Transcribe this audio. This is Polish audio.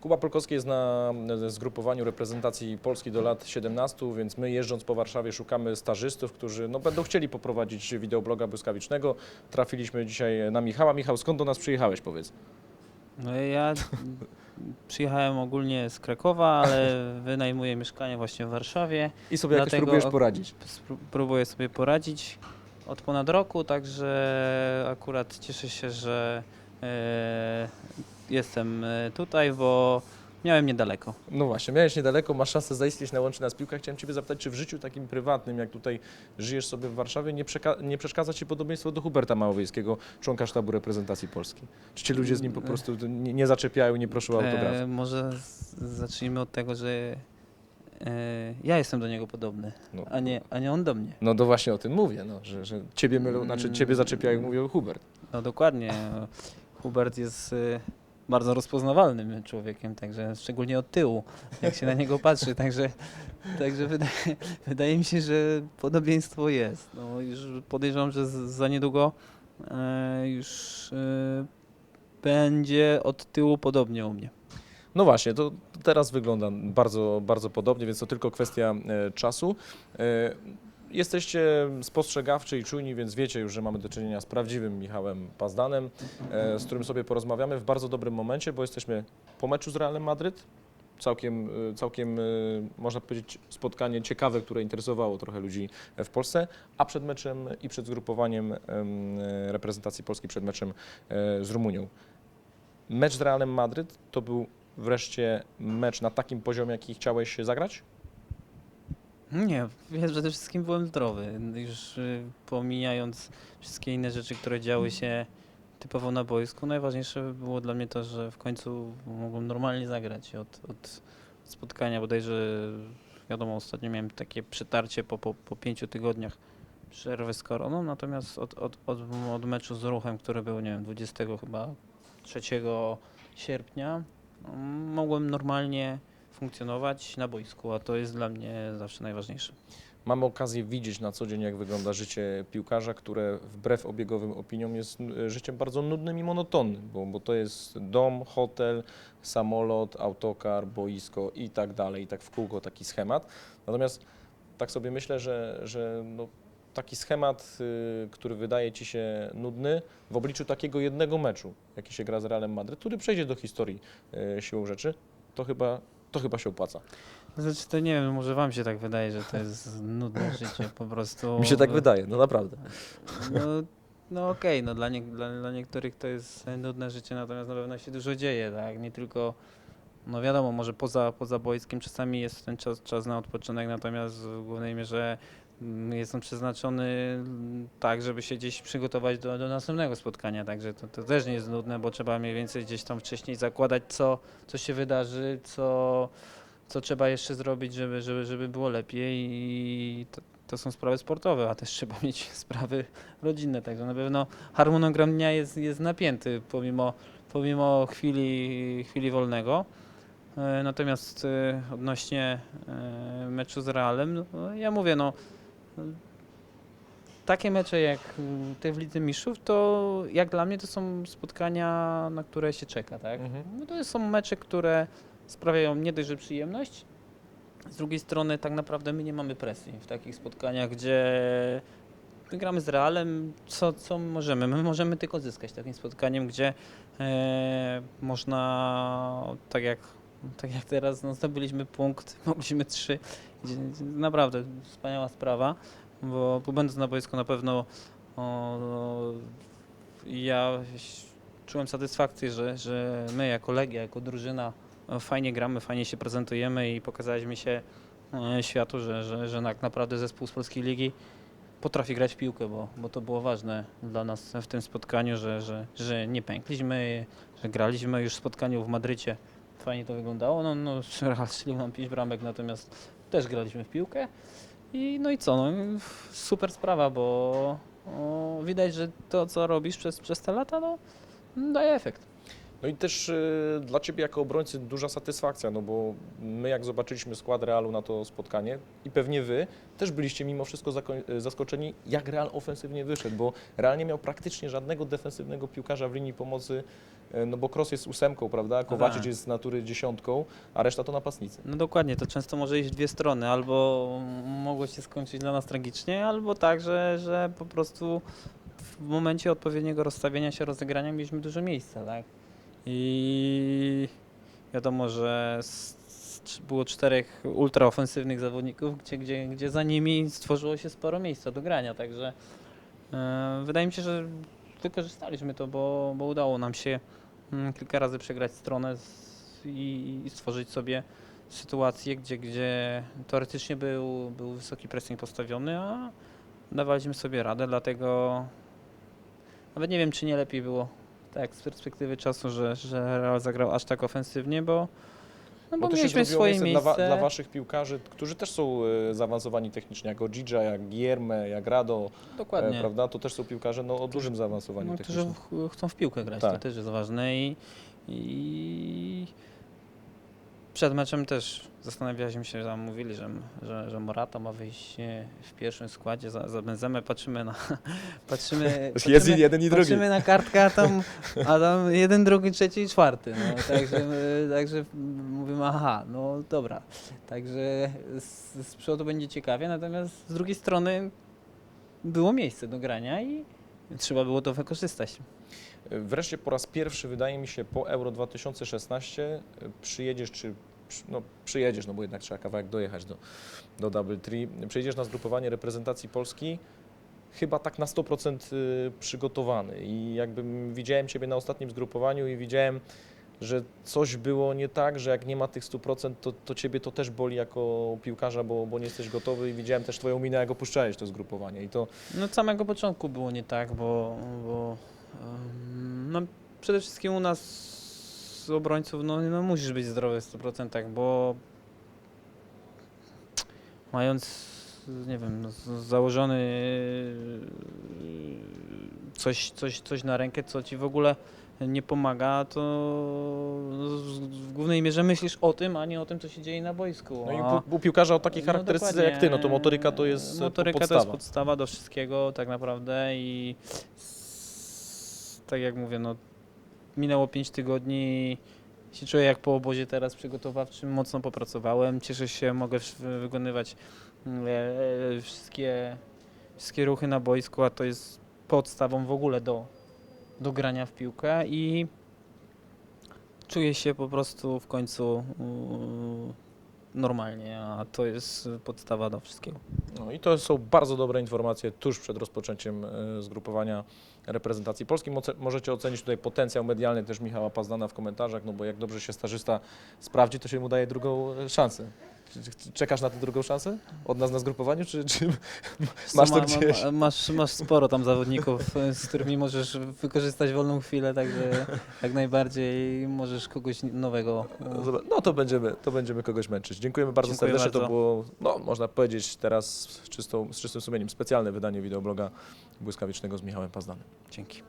Kuba Polkowski jest na zgrupowaniu reprezentacji Polski do lat 17, więc my jeżdżąc po Warszawie szukamy stażystów, którzy no, będą chcieli poprowadzić wideobloga błyskawicznego. Trafiliśmy dzisiaj na Michała. Michał, skąd do nas przyjechałeś, powiedz? No ja przyjechałem ogólnie z Krakowa, ale wynajmuję mieszkanie właśnie w Warszawie. I sobie jakoś próbujesz poradzić. Próbuję sobie poradzić od ponad roku, także akurat cieszę się, że e, jestem e, tutaj, bo miałem niedaleko. No właśnie, miałeś niedaleko, masz szansę zaistnieć na Łączy Nas Piłka. Chciałem Ciebie zapytać, czy w życiu takim prywatnym, jak tutaj żyjesz sobie w Warszawie, nie, nie przeszkadza Ci podobieństwo do Huberta Małowiejskiego, członka sztabu reprezentacji Polski? Czy Ci ludzie z nim po prostu nie, nie zaczepiają, nie proszą o autograf? E, może zacznijmy od tego, że e, ja jestem do niego podobny, No. a nie, a nie on do mnie. No to właśnie o tym mówię, no, że, że Ciebie mylą, znaczy Mm. Ciebie zaczepiają, mówią Hubert. No dokładnie. Hubert jest bardzo rozpoznawalnym człowiekiem, także szczególnie od tyłu, jak się na niego patrzy. Także, także wydaje, wydaje mi się, że podobieństwo jest. No, już podejrzewam, że za niedługo e, już e, będzie od tyłu podobnie u mnie. No właśnie, to teraz wygląda bardzo, bardzo podobnie, więc to tylko kwestia e, czasu. Jesteście spostrzegawczy i czujni, więc wiecie już, że mamy do czynienia z prawdziwym Michałem Pazdanem, e, z którym sobie porozmawiamy w bardzo dobrym momencie, bo jesteśmy po meczu z Realem Madryt. Całkiem, e, całkiem e, można powiedzieć, spotkanie ciekawe, które interesowało trochę ludzi w Polsce, a przed meczem i przed zgrupowaniem em, reprezentacji Polski, przed meczem z Rumunią. Mecz z Realem Madryt to był wreszcie mecz na takim poziomie, jaki chciałeś zagrać? Nie, ja przede wszystkim byłem zdrowy. Już y, pomijając wszystkie inne rzeczy, które działy się typowo na boisku, najważniejsze było dla mnie to, że w końcu mogłem normalnie zagrać od, od spotkania. Bodajże, wiadomo, ostatnio miałem takie przetarcie po, po, po pięciu tygodniach przerwy z koroną, natomiast od, od, od, od meczu z ruchem, który był, nie wiem, 20 chyba 3 sierpnia, mm, mogłem normalnie funkcjonować na boisku, a to jest dla mnie zawsze najważniejsze. Mamy okazję widzieć na co dzień, jak wygląda życie piłkarza, które wbrew obiegowym opiniom jest e, życiem bardzo nudnym i monotonnym, bo, bo to jest dom, hotel, samolot, autokar, boisko i tak dalej, i tak w kółko taki schemat. Natomiast tak sobie myślę, że, że no, taki schemat, y, który wydaje Ci się nudny, w obliczu takiego jednego meczu, jaki się gra z Realem Madryt, który przejdzie do historii y, siłą rzeczy, to chyba, to chyba się opłaca. Znaczy to nie wiem, może wam się tak wydaje, że to jest nudne życie po prostu. Mi się tak wydaje, no naprawdę. No, no okej, no dla, nie, dla, dla niektórych to jest nudne życie, natomiast na pewno się dużo dzieje, tak? Nie tylko, no wiadomo, może poza, poza boiskiem czasami jest ten czas, czas na odpoczynek, natomiast w głównej mierze jest on przeznaczony mm, tak, żeby się gdzieś przygotować do, do następnego spotkania, także to, to też nie jest nudne, bo trzeba mniej więcej gdzieś tam wcześniej zakładać, co, co się wydarzy, co, co trzeba jeszcze zrobić, żeby, żeby, żeby było lepiej i to, to są sprawy sportowe, a też trzeba mieć sprawy rodzinne, także na pewno harmonogram dnia jest, jest napięty pomimo, pomimo chwili, chwili wolnego. E, Natomiast e, odnośnie e, meczu z Realem, no, ja mówię, no takie mecze jak mm, te w Lidze Mistrzów, to jak dla mnie to są spotkania, na które się czeka, tak? Mhm. No to są mecze, które sprawiają nie dość, że przyjemność, z drugiej strony tak naprawdę my nie mamy presji w takich spotkaniach, gdzie my gramy z Realem, co, co możemy? My możemy tylko zyskać takim spotkaniem, gdzie e, można, tak jak, tak jak teraz, no, zdobyliśmy punkt, mogliśmy trzy, naprawdę wspaniała sprawa, bo, będąc na boisku na pewno o, ja czułem satysfakcję, że, że my jako Legia, jako drużyna fajnie gramy, fajnie się prezentujemy i pokazaliśmy się e, światu, że, że, że tak naprawdę zespół z Polskiej Ligi potrafi grać w piłkę, bo, bo to było ważne dla nas w tym spotkaniu, że, że, że nie pękliśmy, że graliśmy już w spotkaniu w Madrycie. Fajnie to wyglądało. No, no Real strzelił nam 5 bramek, natomiast też graliśmy w piłkę. I no i co, no, super sprawa, bo widać, że to co robisz przez, przez te lata, no, daje efekt. No i też y, dla Ciebie jako obrońcy duża satysfakcja, no bo my jak zobaczyliśmy skład Realu na to spotkanie i pewnie Wy też byliście mimo wszystko y, zaskoczeni, jak Real ofensywnie wyszedł, bo Real nie miał praktycznie żadnego defensywnego piłkarza w linii pomocy, no bo Kroos jest ósemką, prawda, Kowacic tak. jest z natury dziesiątką, a reszta to napastnicy. No dokładnie, to często może iść w dwie strony. Albo mogło się skończyć dla nas tragicznie, albo tak, że, że po prostu w momencie odpowiedniego rozstawienia się, rozegrania mieliśmy dużo miejsca, tak? I wiadomo, że było czterech ultraofensywnych zawodników, gdzie, gdzie, gdzie za nimi stworzyło się sporo miejsca do grania, także e, wydaje mi się, że wykorzystaliśmy to, bo, bo udało nam się mm, kilka razy przegrać stronę i, i stworzyć sobie sytuację, gdzie, gdzie teoretycznie był, był wysoki pressing postawiony, a dawaliśmy sobie radę, dlatego nawet nie wiem, czy nie lepiej było tak z perspektywy czasu, że, że Real zagrał aż tak ofensywnie, bo, no bo, to się mieliśmy swoje miejsce. Dla, wa- dla Waszych piłkarzy, którzy też są y, zaawansowani technicznie, jak Odzidża, jak Gierme, jak Rado, Dokładnie. e, prawda, to też są piłkarze no, o dużym zaawansowaniu No, którzy technicznym. ch- chcą w piłkę grać, Tak. to też jest ważne i, i przed meczem też zastanawialiśmy się, tam mówili, że, że, że Morata ma wyjść e, w pierwszym składzie za, za Benzemę, patrzymy na patrzymy, Jest patrzymy, jeden i drugi. patrzymy na kartkę, a tam, a tam jeden, drugi, trzeci i czwarty, no, także, my- także mówimy, aha, no dobra, także z, z przodu będzie ciekawie, natomiast z drugiej strony było miejsce do grania i trzeba było to wykorzystać. Wreszcie po raz pierwszy, wydaje mi się, po Euro 2016 y, przyjedziesz, czy no, przyjedziesz, no bo jednak trzeba kawałek dojechać do, do Double Tree, przyjedziesz na zgrupowanie reprezentacji Polski chyba tak na 100% y, przygotowany. I jakbym widziałem Ciebie na ostatnim zgrupowaniu i widziałem, że coś było nie tak, że jak nie ma tych 100%, to, to Ciebie to też boli jako piłkarza, bo, bo nie jesteś gotowy. I widziałem też Twoją minę, jak opuszczałeś to zgrupowanie. I to No od samego początku było nie tak, bo, bo em, no, przede wszystkim u nas z obrońców no, no musisz być zdrowy w 100%, bo mając, nie wiem, no, założony yy, coś, coś, coś na rękę, co ci w ogóle nie pomaga, to no, w głównej mierze myślisz o tym, a nie o tym, co się dzieje na boisku. no i a- u, u piłkarza o takiej no charakterystyce jak Ty, no to motoryka to jest Motoryka podstawa. to jest podstawa do wszystkiego tak naprawdę i tak jak mówię, no minęło 5 tygodni, się czuję jak po obozie teraz przygotowawczym, mocno popracowałem, cieszę się, mogę wykonywać e, wszystkie, wszystkie ruchy na boisku, a to jest podstawą w ogóle do, do grania w piłkę i czuję się po prostu w końcu mm, normalnie, a to jest podstawa do wszystkiego. No i to są bardzo dobre informacje tuż przed rozpoczęciem e, zgrupowania reprezentacji Polski. Moce- Możecie ocenić tutaj potencjał medialny też Michała Pazdana w komentarzach, no bo jak dobrze się stażysta sprawdzi, to się mu daje drugą e, szansę. Czekasz na tę drugą szansę od nas na zgrupowaniu, czy, czy masz to gdzieś? Ma, masz, masz sporo tam zawodników, e, z którymi możesz wykorzystać wolną chwilę, także jak najbardziej możesz kogoś nowego. e, No to będziemy, to będziemy kogoś męczyć. Dziękujemy bardzo Dziękuję serdecznie. To bardzo. było, no, można powiedzieć teraz z, czystą, z czystym sumieniem, specjalne wydanie wideobloga błyskawicznego z Michałem Pazdanem. Dzięki.